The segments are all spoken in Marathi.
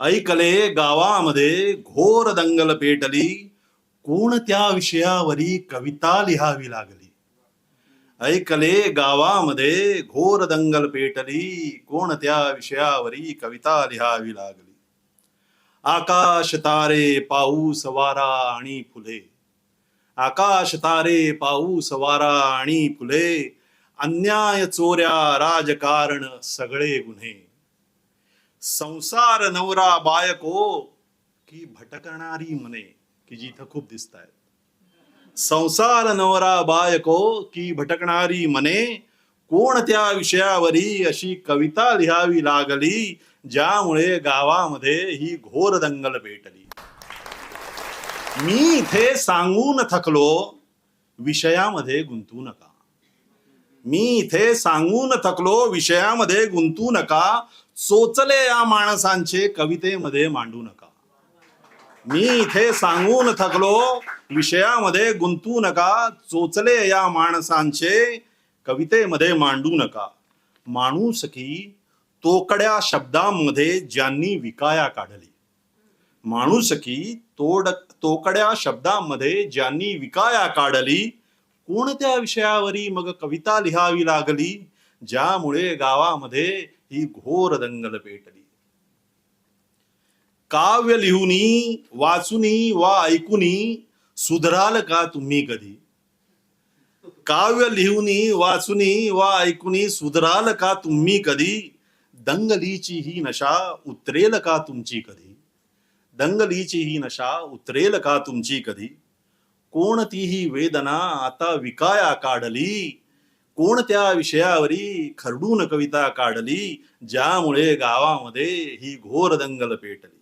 ऐकले गावामध्ये घोर दंगल पेटली कोणत्या विषयावरी कविता लिहावी लागली ऐकले गावामध्ये घोर दंगल पेटली कोणत्या विषयावरी कविता लिहावी लागली आकाश तारे पाऊस वारा आणि फुले आकाश तारे पाऊस वारा आणि फुले अन्याय चोऱ्या राजकारण सगळे गुन्हे संसार नवरा बायको की भटकणारी मने की जी इथं खूप दिसत आहेत संसार नवरा बायको की भटकणारी मने कोणत्या विषयावरी अशी कविता लिहावी लागली ज्यामुळे गावामध्ये ही घोर दंगल पेटली मी इथे सांगून थकलो विषयामध्ये गुंतू नका. मी इथे सांगून थकलो विषयामध्ये गुंतू नका चोचले या माणसांचे कवितेमध्ये मांडू नका. मी इथे सांगून थकलो विषयामध्ये गुंतू नका चोचले या माणसांचे कवितेमध्ये मांडू नका. माणूस की तोकड्या शब्दांमध्ये ज्यांनी विकाया काढली. माणूस की तोड तोकड्या शब्दांमध्ये ज्यांनी विकाया काढली कोणत्या विषयावरी मग कविता लिहावी लागली ज्यामुळे गावामध्ये ही घोर दंगल पेटली काव्य लिहूनी वाचुनी वा ऐकुनी सुधराल का तुम्ही कधी काव्य लिहूनी वाचुनी वा ऐकुनी सुधराल का तुम्ही कधी दंगलीची ही नशा उतरेल का तुमची कधी दंगलीची ही नशा उतरेल का तुमची कधी कोणतीही वेदना आता विकाया काढली कोणत्या विषयावरी खरडून कविता काढली ज्यामुळे गावामध्ये ही घोर दंगल पेटली?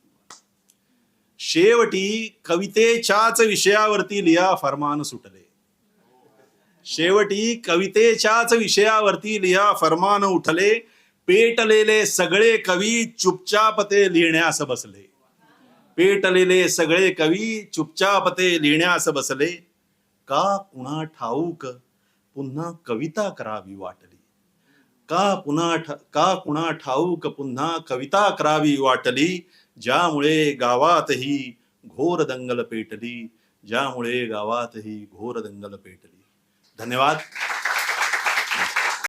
शेवटी कवितेच्याच विषयावरती लिहा फरमान सुटले. शेवटी कवितेच्याच विषयावरती लिहा फरमान उठले. पेटलेले सगळे कवी चुपचाप ते लिहिण्यास बसले. पेटलेले सगळे कवी चुपचाप ते लिहिण्यास बसले. का कुणा ठाऊक? पुन्हा कविता करावी वाटली. का पुन्हा ठ- का कुणा ठाऊक पुन्हा कविता करावी वाटली? ज्यामुळे गावातही घोर दंगल पेटली. ज्यामुळे गावातही घोर दंगल पेटली. धन्यवाद.